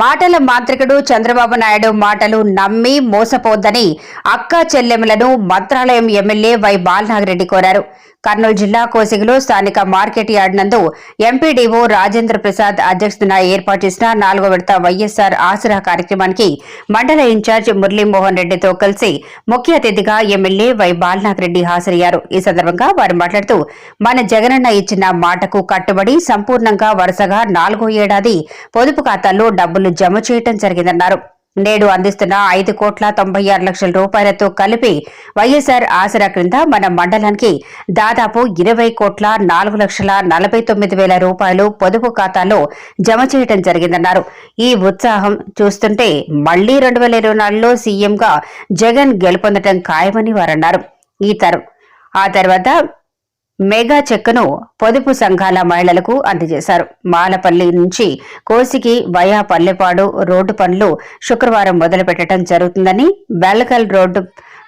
మాటల మాంత్రికుడు చంద్రబాబు నాయుడు మాటలు నమ్మి మోసపోద్దని అక్క చెల్లెములను మంత్రాలయం ఎమ్మెల్యే వై బాలనాగిరెడ్డి కోరారు. కర్నూలు జిల్లా కోసిగిలో స్థానిక మార్కెట్ యార్డ్ నందు ఎంపీడీఓ రాజేంద్ర ప్రసాద్ అధ్యక్షతన ఏర్పాటు చేసిన నాలుగో విడత వైఎస్సార్ ఆసరా కార్యక్రమానికి మండల ఇన్ఛార్జ్ మురళీమోహన్ రెడ్డితో కలిసి ముఖ్య అతిథిగా ఎమ్మెల్యే వై బాలనాగిరెడ్డి హాజరయ్యారు. ఈ సందర్భంగా వారు మాట్లాడుతూ మన జగనన్న ఇచ్చిన మాటకు కట్టుబడి సంపూర్ణంగా వరుసగా నాలుగో ఏడాది పొదుపు ఖాతాల్లో డబ్బులు జమ చేయటం జరిగిందన్నారు. నేడు అందిస్తున్న ఐదు కోట్ల తొంభై ఆరు లక్షల రూపాయలతో కలిపి వైఎస్ఆర్ ఆసరా క్రింద మన మండలానికి దాదాపు ఇరవై కోట్ల నాలుగు లక్షల నలభై తొమ్మిది వేల రూపాయలు పొదుపు ఖాతాలో జమ చేయడం జరిగిందన్నారు. ఈ ఉత్సాహం చూస్తుంటే మళ్ళీ రెండు వేల ఇరవై నాలుగులో సీఎంగా జగన్ గెలుపొందడం ఖాయమని వారన్నారు. ఈ తరం ఆ తర్వాత మెగా చెక్కును పొదుపు సంఘాల మహిళలకు అందజేశారు. మాలపల్లి నుంచి కోసికి వయా పల్లెపాడు రోడ్డు పనులు శుక్రవారం మొదలుపెట్టడం జరుగుతుందని బెల్కల్ రోడ్డు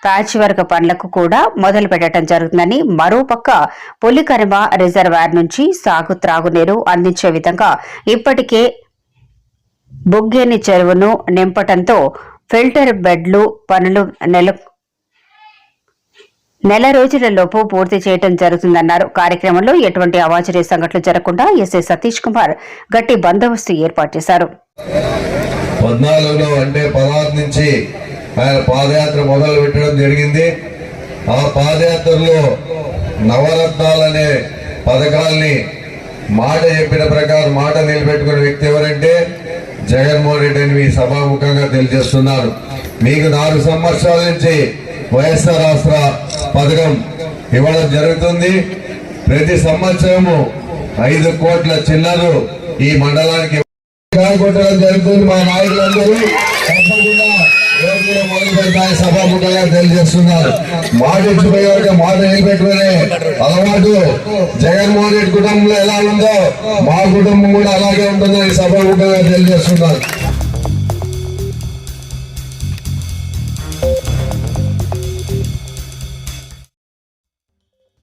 ప్యాచ్ వర్క్ పనులకు కూడా మొదలు పెట్టడం జరుగుతుందని మరోపక్క పులికరిమ రిజర్వాయర్ నుంచి సాగు త్రాగునీరు అందించే విధంగా ఇప్పటికే బుగ్గేని చెరువును నింపటంతో ఫిల్టర్ బెడ్లు పనులు నెల నెల రోజులలోపు పూర్తి చేయడం జరుగుతుందన్నారు. కార్యక్రమంలో ఎటువంటి అవాంఛనీయ సంఘటనలు జరగకుండా ఎస్ఐ సతీష్ కుమార్ గట్టి బందోబస్తు ఏర్పాటు చేశారు. పద్నాలుగులో అంటే పదహారు నుంచి ఆయన పాదయాత్ర మొదలు పెట్టడం జరిగింది. ఆ పాదయాత్రలో నవరత్నాలనే పథకాల్ని మాట చెప్పిన ప్రకారం మాట నిలబెట్టుకున్న వ్యక్తి ఎవరంటే జగన్మోహన్ రెడ్డి అని మీ సభాముఖంగా తెలియజేస్తున్నారు. మీకు నాలుగు సంవత్సరాల నుంచి వైఎస్ఆర్ రాష్ట్ర పథకం ఇవ్వడం జరుగుతుంది. ప్రతి సంవత్సరము ఐదు కోట్ల చిల్లరు ఈ మండలానికి కొట్టడం జరుగుతుంది. మా నాయకులందరూ తప్పకుండా మొదలు పెడతాయి సభాముఖంగా తెలియజేస్తున్నారు. మాట ఇచ్చిపోయేవాడికి మాట నిలబెట్టుకునే అలవాటు జగన్మోహన్ రెడ్డి కుటుంబంలో ఎలా ఉందో మా కుటుంబం కూడా అలాగే ఉంటుందని సభాముఖంగా తెలియజేస్తున్నారు.